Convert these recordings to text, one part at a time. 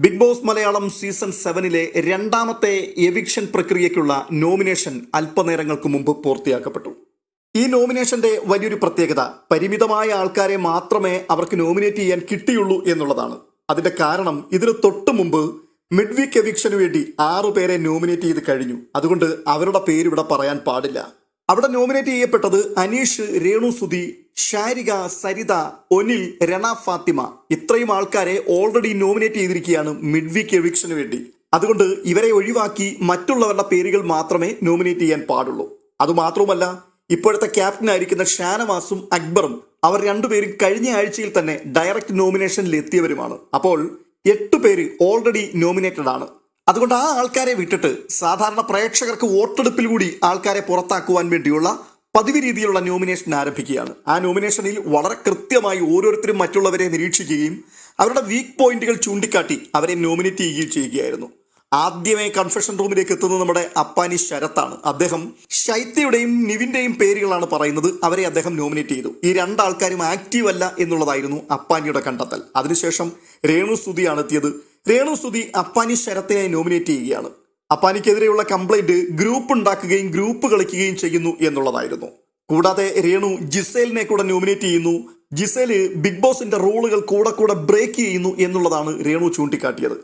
Big Boss Malayalam season സെവനിലെ രണ്ടാമത്തെ eviction പ്രക്രിയയ്ക്കുള്ള nomination അല്പനേരങ്ങൾക്ക് മുമ്പ് പൂർത്തിയാക്കപ്പെട്ടു. ഈ നോമിനേഷന്റെ വലിയൊരു പ്രത്യേകത പരിമിതമായ ആൾക്കാരെ മാത്രമേ അവർക്ക് നോമിനേറ്റ് ചെയ്യാൻ കിട്ടിയുള്ളൂ എന്നുള്ളതാണ്. അതിന്റെ കാരണം ഇതിന് തൊട്ട് മുമ്പ് മിഡ് വീക്ക് എവിക്ഷന് വേണ്ടി ആറു പേരെ നോമിനേറ്റ് ചെയ്ത് കഴിഞ്ഞു. അതുകൊണ്ട് അവരുടെ പേരിവിടെ പറയാൻ പാടില്ല. അവിടെ നോമിനേറ്റ് ചെയ്യപ്പെട്ടത് അനീഷ് രേണു സുധി ഷാരിക സരിത ഒനിൽ രണ ഫാത്തിമ. ഇത്രയും ആൾക്കാരെ ഓൾറെഡി നോമിനേറ്റ് ചെയ്തിരിക്കുകയാണ് മിഡ് വീക്ക് എവിക്ഷന് വേണ്ടി. അതുകൊണ്ട് ഇവരെ ഒഴിവാക്കി മറ്റുള്ളവരുടെ പേരുകൾ മാത്രമേ നോമിനേറ്റ് ചെയ്യാൻ പാടുള്ളൂ. അതുമാത്രവുമല്ല ഇപ്പോഴത്തെ ക്യാപ്റ്റൻ ആയിരിക്കുന്ന ഷാനവാസും അക്ബറും അവർ രണ്ടുപേരും കഴിഞ്ഞ ആഴ്ചയിൽ തന്നെ ഡയറക്റ്റ് നോമിനേഷനിൽ എത്തിയവരുമാണ്. അപ്പോൾ എട്ട് പേര് ഓൾറെഡി നോമിനേറ്റഡ് ആണ്. അതുകൊണ്ട് ആ ആൾക്കാരെ വിട്ടിട്ട് സാധാരണ പ്രേക്ഷകർക്ക് വോട്ടെടുപ്പിൽ കൂടി ആൾക്കാരെ പുറത്താക്കുവാൻ വേണ്ടിയുള്ള പതിവ് രീതിയിലുള്ള നോമിനേഷൻ ആരംഭിക്കുകയാണ്. ആ നോമിനേഷനിൽ വളരെ കൃത്യമായി ഓരോരുത്തരും മറ്റുള്ളവരെ നിരീക്ഷിക്കുകയും അവരുടെ വീക്ക് പോയിന്റുകൾ ചൂണ്ടിക്കാട്ടി അവരെ നോമിനേറ്റ് ചെയ്യുകയും ചെയ്യുകയായിരുന്നു. ആദ്യമേ കൺഫെഷൻ റൂമിലേക്ക് എത്തുന്നത് നമ്മുടെ അപ്പാനി ശരത്താണ്. അദ്ദേഹം ശൈത്യയുടെയും നിവിന്റെയും പേരുകളാണ് പറയുന്നത്. അവരെ അദ്ദേഹം നോമിനേറ്റ് ചെയ്തു. ഈ രണ്ടാൾക്കാരും ആക്റ്റീവ് അല്ല എന്നുള്ളതായിരുന്നു അപ്പാനിയുടെ കണ്ടെത്തൽ. അതിനുശേഷം രേണു സ്തുതിയാണ് എത്തിയത്. രേണു സ്തുതി അപ്പാനി ശരത്തിനെ നോമിനേറ്റ് ചെയ്യുകയാണ്. അപ്പാനിക്കെതിരെയുള്ള കംപ്ലൈന്റ് ഗ്രൂപ്പ് ഉണ്ടാക്കുകയും ഗ്രൂപ്പ് കളിക്കുകയും ചെയ്യുന്നു എന്നുള്ളതായിരുന്നു. കൂടാതെ രേണു ജിസേലിനെ കൂടെ നോമിനേറ്റ് ചെയ്യുന്നു. ജിസേൽ ബിഗ് ബോസിന്റെ റോളുകൾ കൂടെ കൂടെ ബ്രേക്ക് ചെയ്യുന്നു എന്നുള്ളതാണ് രേണു ചൂണ്ടിക്കാട്ടിയത്.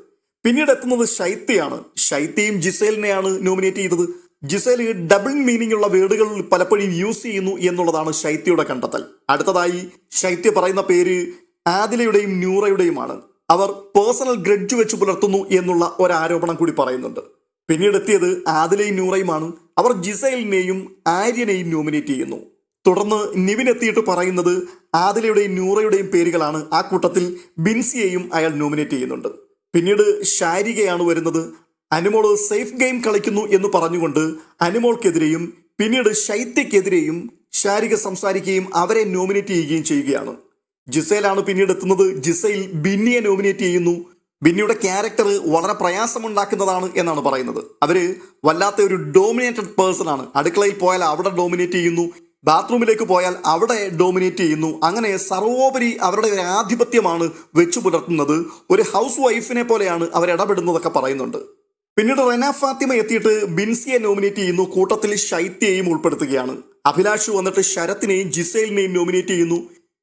പിന്നീട് എത്തുന്നത് ശൈത്യയാണ്. ശൈത്യയും ജിസേലിനെയാണ് നോമിനേറ്റ് ചെയ്തത്. ജിസേൽ ഡബിൾ മീനിങ് ഉള്ള വേർഡുകൾ പലപ്പോഴും യൂസ് ചെയ്യുന്നു എന്നുള്ളതാണ് ശൈത്യയുടെ കണ്ടെത്തൽ. അടുത്തതായി ശൈത്യ പറയുന്ന പേര് ആദിലയുടെയും ന്യൂറയുടെയുമാണ് അവർ പേഴ്സണൽ ഗ്രഡ്ജ് വെച്ച് പുലർത്തുന്നു എന്നുള്ള ഒരു ആരോപണം കൂടി പറയുന്നുണ്ട്. പിന്നീട് എത്തിയത് ആദിലയും നൂറയുമാണ്. അവർ ജിസൈലിനെയും ആര്യനെയും നോമിനേറ്റ് ചെയ്യുന്നു. തുടർന്ന് നിവിൻ എത്തിയിട്ട് പറയുന്നത് ആദിലയുടെയും നൂറയുടെയും പേരുകളാണ്. ആ കൂട്ടത്തിൽ ബിൻസിയെയും അയാൾ നോമിനേറ്റ് ചെയ്യുന്നുണ്ട്. പിന്നീട് ശാരികയാണ് വരുന്നത്. അനുമോൾ സേഫ് ഗെയിം കളിക്കുന്നു എന്ന് പറഞ്ഞുകൊണ്ട് അനുമോൾക്കെതിരെയും പിന്നീട് ശൈത്യക്കെതിരെയും ശാരിക സംസാരിക്കുകയും അവരെ നോമിനേറ്റ് ചെയ്യുകയും ചെയ്യുകയാണ്. ജിസയിലാണ് പിന്നീട് എത്തുന്നത്. ജിസയിൽ ബിന്നിയെ നോമിനേറ്റ് ചെയ്യുന്നു. ബിന്നിയുടെ ക്യാരക്ടർ വളരെ പ്രയാസമുണ്ടാക്കുന്നതാണ് എന്നാണ് പറയുന്നത്. അവർ വല്ലാത്ത ഒരു ഡോമിനേറ്റഡ് പേഴ്സൺ ആണ്. അടുക്കളയിൽ പോയാൽ അവിടെ ഡോമിനേറ്റ് ചെയ്യുന്നു. ബാത്റൂമിലേക്ക് പോയാൽ അവിടെ ഡോമിനേറ്റ് ചെയ്യുന്നു. അങ്ങനെ സർവോപരി അവരുടെ ഒരു ആധിപത്യമാണ് വെച്ചു പുലർത്തുന്നത്. ഒരു ഹൗസ് വൈഫിനെ പോലെയാണ് അവർ ഇടപെടുന്നതൊക്കെ പറയുന്നുണ്ട്. പിന്നീട് റെന ഫാത്തിമ എത്തിയിട്ട് ബിൻസിയെ നോമിനേറ്റ് ചെയ്യുന്നു. കൂട്ടത്തിൽ ശൈത്യയെയും ഉൾപ്പെടുത്തുകയാണ്. അഭിലാഷ് വന്നിട്ട് ശരത്തിനെയും ജിസേലിനെയും നോമിനേറ്റ് ചെയ്യുന്നു.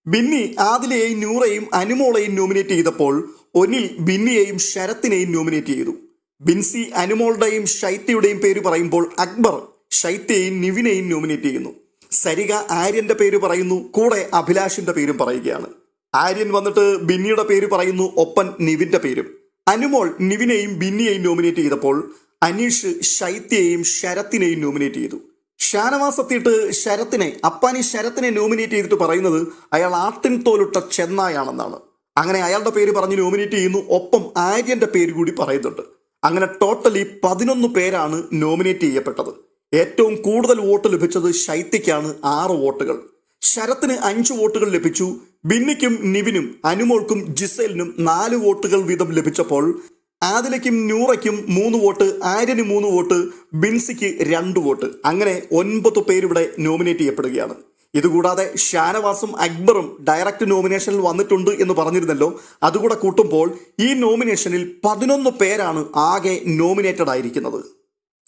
ബിന്നി ആദിലയെയും നൂറയും അനുമോളെയും നോമിനേറ്റ് ചെയ്തപ്പോൾ ഒനിൽ ബിന്നിയെയും ശരത്തിനെയും നോമിനേറ്റ് ചെയ്തു. ബിൻസി അനുമോളുടെയും ഷൈത്യയുടെയും പേര് പറയുമ്പോൾ അക്ബർ ഷൈത്യയും നിവിനെയും നോമിനേറ്റ് ചെയ്യുന്നു. സരിക ആര്യന്റെ പേര് പറയുന്നു കൂടെ അഭിലാഷിന്റെ പേരും പറയുകയാണ്. ആര്യൻ വന്നിട്ട് ബിന്നിയുടെ പേര് പറയുന്നു ഒപ്പൻ നിവിന്റെ പേരും. അനുമോൾ നിവിനെയും ബിന്നിയെയും നോമിനേറ്റ് ചെയ്തപ്പോൾ അനീഷ് ശൈത്യയെയും ശരത്തിനെയും നോമിനേറ്റ് ചെയ്തു. ഷാനവാസ് ശരത്തിനെ അപ്പാനി ശരത്തിനെ നോമിനേറ്റ് ചെയ്തിട്ട് പറയുന്നത് അയാൾ ആട്ടിൻ തോലിട്ട ചെന്നായാണെന്നാണ്. അങ്ങനെ അയാളുടെ പേര് പറഞ്ഞ് നോമിനേറ്റ് ചെയ്യുന്നു. ഒപ്പം ആര്യന്റെ പേര് കൂടി പറയുന്നുണ്ട്. അങ്ങനെ ടോട്ടലി പതിനൊന്ന് പേരാണ് നോമിനേറ്റ് ചെയ്യപ്പെട്ടത്. ഏറ്റവും കൂടുതൽ വോട്ട് ലഭിച്ചത് ശൈത്യക്കാണ് ആറ് വോട്ടുകൾ. ശരത്തിന് അഞ്ച് വോട്ടുകൾ ലഭിച്ചു. ബിന്നിക്കും നിവിനും അനുമോൾക്കും ജിസേലിനും നാല് വോട്ടുകൾ വീതം ലഭിച്ചപ്പോൾ ആദിലയ്ക്കും നൂറയ്ക്കും മൂന്ന് വോട്ട് ആര്യന് മൂന്ന് വോട്ട് ബിൻസിക്ക് രണ്ട് വോട്ട്. അങ്ങനെ ഒൻപത് പേരിവിടെ നോമിനേറ്റ് ചെയ്യപ്പെടുകയാണ്. ഇതുകൂടാതെ ഷാനവാസും അക്ബറും ഡയറക്റ്റ് നോമിനേഷനിൽ വന്നിട്ടുണ്ട് എന്ന് പറഞ്ഞിരുന്നല്ലോ. അതുകൂടെ കൂട്ടുമ്പോൾ ഈ നോമിനേഷനിൽ പതിനൊന്ന് പേരാണ് ആകെ നോമിനേറ്റഡ് ആയിരിക്കുന്നത്.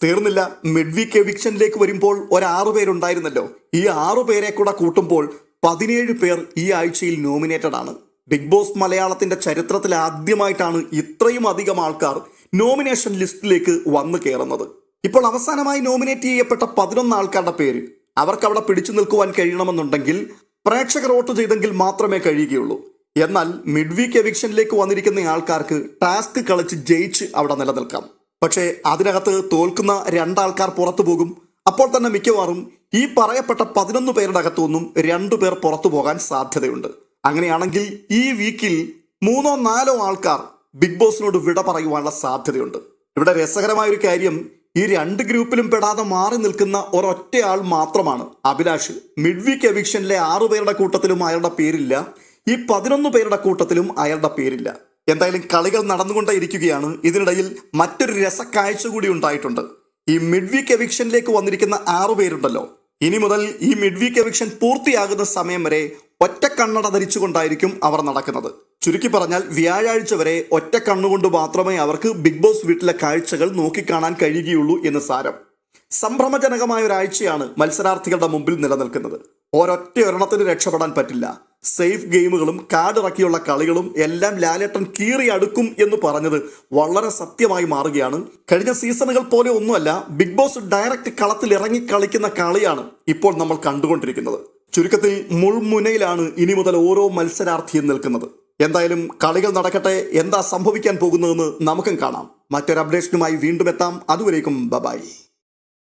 തീർന്നില്ല മിഡ് വീക്ക് എവിക്ഷനിലേക്ക് വരുമ്പോൾ ഒരാറു പേരുണ്ടായിരുന്നല്ലോ. ഈ ആറു പേരെ കൂടെ കൂട്ടുമ്പോൾ പതിനേഴ് പേർ ഈ ആഴ്ചയിൽ നോമിനേറ്റഡ് ആണ്. ബിഗ് ബോസ് മലയാളത്തിന്റെ ചരിത്രത്തിൽ ആദ്യമായിട്ടാണ് ഇത്രയും അധികം ആൾക്കാർ നോമിനേഷൻ ലിസ്റ്റിലേക്ക് വന്നു കയറുന്നത്. ഇപ്പോൾ അവസാനമായി നോമിനേറ്റ് ചെയ്യപ്പെട്ട പതിനൊന്ന് ആൾക്കാരുടെ പേര് അവർക്ക് അവിടെ പിടിച്ചു നിൽക്കുവാൻ കഴിയണമെന്നുണ്ടെങ്കിൽ പ്രേക്ഷകർ വോട്ട് ചെയ്തെങ്കിൽ മാത്രമേ കഴിയുകയുള്ളൂ. എന്നാൽ മിഡ് വീക്ക് എവിക്ഷനിലേക്ക് വന്നിരിക്കുന്ന ആൾക്കാർക്ക് ടാസ്ക് കളിച്ച് ജയിച്ച് അവിടെ നിലനിൽക്കാം. പക്ഷേ അതിനകത്ത് തോൽക്കുന്ന രണ്ടാൾക്കാർ പുറത്തു പോകും. അപ്പോൾ തന്നെ മിക്കവാറും ഈ പറയപ്പെട്ട പതിനൊന്ന് പേരുടെ അകത്തുനിന്നും രണ്ടു പേർ പുറത്തു പോകാൻ സാധ്യതയുണ്ട്. അങ്ങനെയാണെങ്കിൽ ഈ വീക്കിൽ മൂന്നോ നാലോ ആൾക്കാർ ബിഗ് ബോസിനോട് വിട പറയുവാനുള്ള സാധ്യതയുണ്ട്. ഇവിടെ രസകരമായ ഒരു കാര്യം ഈ രണ്ട് ഗ്രൂപ്പിലും പെടാതെ മാറി നിൽക്കുന്ന ഒരൊറ്റയാൾ മാത്രമാണ്. അഭിലാഷ് മിഡ് വീക്ക് എവിക്ഷനിലെ ആറു പേരുടെ കൂട്ടത്തിലും അയാളുടെ പേരില്ല. ഈ പതിനൊന്ന് പേരുടെ കൂട്ടത്തിലും അയാളുടെ പേരില്ല. എന്തായാലും കളികൾ നടന്നുകൊണ്ടേ ഇരിക്കുകയാണ്. ഇതിനിടയിൽ മറ്റൊരു രസക്കാഴ്ച കൂടി ഉണ്ടായിട്ടുണ്ട്. ഈ മിഡ് വീക്ക് എവിക്ഷനിലേക്ക് വന്നിരിക്കുന്ന ആറു പേരുണ്ടല്ലോ. ഇനി മുതൽ ഈ മിഡ് വീക്ക് എവിക്ഷൻ പൂർത്തിയാകുന്ന സമയം വരെ ഒറ്റ കണ്ണട ധരിച്ചുകൊണ്ടായിരിക്കും അവർ നടക്കുന്നത്. ചുരുക്കി പറഞ്ഞാൽ വ്യാഴാഴ്ച വരെ ഒറ്റ കണ്ണുകൊണ്ട് മാത്രമേ അവർക്ക് ബിഗ് ബോസ് വീട്ടിലെ കാഴ്ചകൾ നോക്കിക്കാണാൻ കഴിയുകയുള്ളൂ എന്ന് സാരം. സംഭ്രമജനകമായ ഒരാഴ്ചയാണ് മത്സരാർത്ഥികളുടെ മുമ്പിൽ നിലനിൽക്കുന്നത്. ഒരൊറ്റ ഒരെണ്ണത്തിന് രക്ഷപ്പെടാൻ പറ്റില്ല. സേഫ് ഗെയിമുകളും കാർഡ് ഇറക്കിയുള്ള കളികളും എല്ലാം ലാലേട്ടൻ കീറി അടുക്കും എന്ന് പറഞ്ഞത് വളരെ സത്യമായി മാറുകയാണ്. കഴിഞ്ഞ സീസണുകൾ പോലെ ഒന്നുമല്ല ബിഗ് ബോസ് ഡയറക്റ്റ് കളത്തിൽ ഇറങ്ങി കളിക്കുന്ന കളിയാണ് ഇപ്പോൾ നമ്മൾ കണ്ടുകൊണ്ടിരിക്കുന്നത്. ചുരുക്കത്തിൽ മുൾമുനയിലാണ് ഇനി മുതൽ ഓരോ മത്സരാർത്ഥിയും നിൽക്കുന്നത്. എന്തായാലും കളികൾ നടക്കട്ടെ എന്താ സംഭവിക്കാൻ പോകുന്നതെന്ന് നമുക്കും കാണാം. മറ്റൊരു അപ്ഡേഷനുമായി വീണ്ടും എത്താം. അതുവരേക്കും ബബായ്.